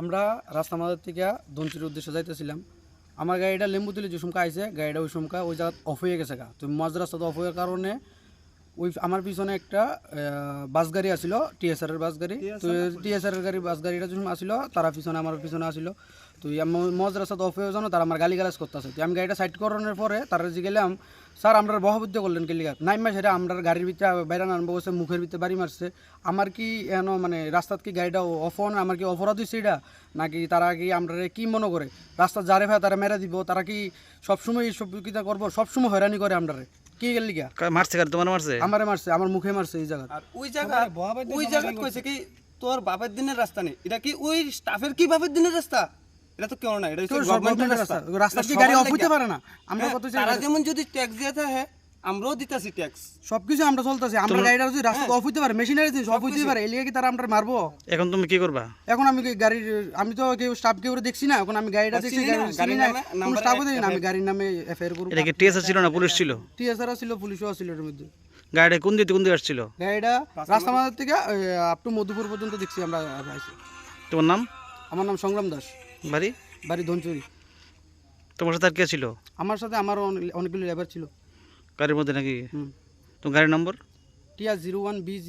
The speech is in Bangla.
আমরা রাস্তা মাদার থেকে দঞ্চির উদ্দেশ্যে যাইতেছিলাম। আমার গাড়িটা লেম্বু তুলে যে সমকা আইসে গাড়িটা ওই সমকা ওই জায়গা অফ হয়ে গেছে গা। তো মাঝ রাস্তা তো অফ হওয়ার কারণে ওই আমার পিছনে একটা বাস গাড়ি আসিল টিএসআর এর বাস গাড়ি তো টিএসআর এর গাড়ি বাস গাড়িটা যখন আসিল তারা পিছনে আমার পিছনে আসিল। তো মজ রাস্তাতে অফ হয়ে জানো তারা আমার গালি গালাজ করতেছে। তো আমি গাড়িটা সাইড করানোর পরে তারা যে গেলাম স্যার আমরা বহবুদ্ধ করলেন কেলিগা নাই মা সেটা আমরা গাড়ির ভিতরে বাইরে আনব বসে মুখের ভিতরে বাড়ি মারছে। আমার কি এন মানে রাস্তাত কি গাড়িটা অফ অন আমার কি অপরাধ হয়েছে এটা? নাকি তারা কি আমরা কি মনে করে? রাস্তা যারে ভাই তারা মেরে দিব তারা কি সবসময় এইসব কিতা করব? সবসময় হয়রানি করে আমরা কি গেল লিগা? মারছে কার? তোমার মারছে? আমারে মারছে আমার মুখে মারছে এই জায়গা আর ওই জায়গা ওই জায়গা কইছে কি তোর বাপের দিনের রাস্তা নেই। এটা কি ওই স্টাফের কি বাপের দিনের রাস্তা? এটা তো কেউ না এটা রাস্তা। রাস্তা। কি গাড়ি অফ হইতে পারে না। আমরা হ্যাঁ, কত তারা যেমন যদি ট্যাক্স দিয়ে থাকে আমরাও দিতাছি ট্যাক্স সবকিছু আমরা চলতেছি আমরা গাড়িটা যদি রাস্তা অফ হইতে পারে মেশিনারি জিনিস অফ হইতে পারে এলিয়ে কি তারা আমরা মারবো? এখন তুমি কি করবা? এখন আমি কি গাড়ির আমি তো কেউ স্টাফ কেউ দেখছি না এখন আমি গাড়িটা দেখছি গাড়ি না নামে কোনো স্টাফও দেখি না আমি গাড়ির নামে এফআইআর করব। এটা কি টিএসআর ছিল না পুলিশ ছিল? টিএসআর ছিল পুলিশও ছিল এর মধ্যে। গাড়িটা কোন দিকে কোন দিকে আসছিল? গাড়িটা রাস্তা মাঝার থেকে আপ টু মধুপুর পর্যন্ত দেখছি আমরা আইছি। তোমার নাম? আমার নাম সংগ্রাম দাস। বাড়ি? বাড়ি ধনচুরি। তোমার সাথে আর কে ছিল? আমার সাথে আমারও অনেকগুলো লেবার ছিল। গাড়ির মধ্যে নাকি? তো গাড়ির নম্বর? টিয়া জিরো ওয়ান বি